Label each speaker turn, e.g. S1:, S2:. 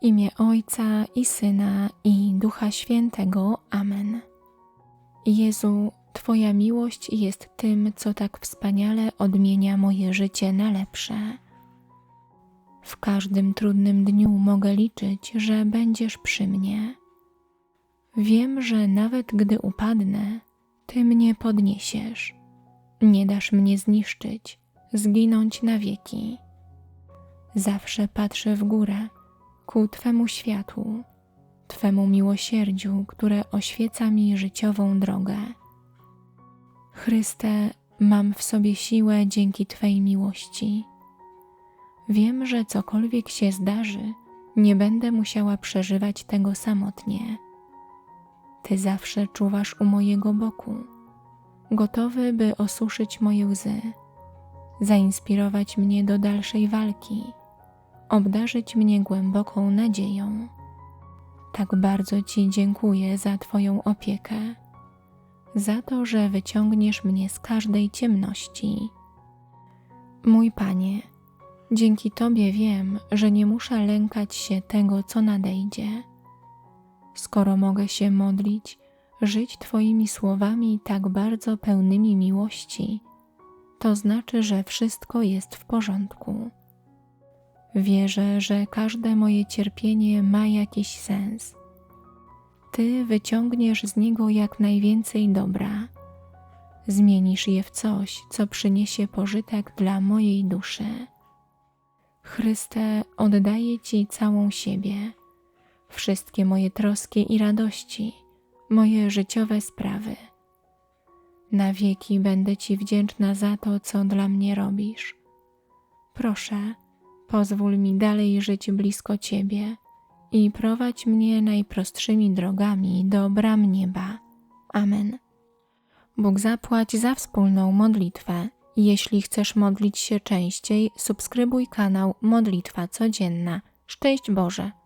S1: imię Ojca i Syna i Ducha Świętego. Amen. Jezu, Twoja miłość jest tym, co tak wspaniale odmienia moje życie na lepsze. W każdym trudnym dniu mogę liczyć, że będziesz przy mnie. Wiem, że nawet gdy upadnę, Ty mnie podniesiesz. Nie dasz mnie zniszczyć, zginąć na wieki. Zawsze patrzę w górę, ku Twemu światłu, Twemu miłosierdziu, które oświeca mi życiową drogę. Chryste, mam w sobie siłę dzięki Twej miłości. Wiem, że cokolwiek się zdarzy, nie będę musiała przeżywać tego samotnie. Ty zawsze czuwasz u mojego boku, gotowy, by osuszyć moje łzy, zainspirować mnie do dalszej walki, obdarzyć mnie głęboką nadzieją. Tak bardzo Ci dziękuję za Twoją opiekę, za to, że wyciągniesz mnie z każdej ciemności. Mój Panie, dzięki Tobie wiem, że nie muszę lękać się tego, co nadejdzie. Skoro mogę się modlić, żyć Twoimi słowami tak bardzo pełnymi miłości, to znaczy, że wszystko jest w porządku. Wierzę, że każde moje cierpienie ma jakiś sens. Ty wyciągniesz z niego jak najwięcej dobra. Zmienisz je w coś, co przyniesie pożytek dla mojej duszy. Chryste, oddaję Ci całą siebie, wszystkie moje troski i radości, moje życiowe sprawy. Na wieki będę Ci wdzięczna za to, co dla mnie robisz. Proszę, pozwól mi dalej żyć blisko Ciebie i prowadź mnie najprostszymi drogami do bram nieba. Amen. Bóg zapłać za wspólną modlitwę. Jeśli chcesz modlić się częściej, subskrybuj kanał Modlitwa Codzienna. Szczęść Boże!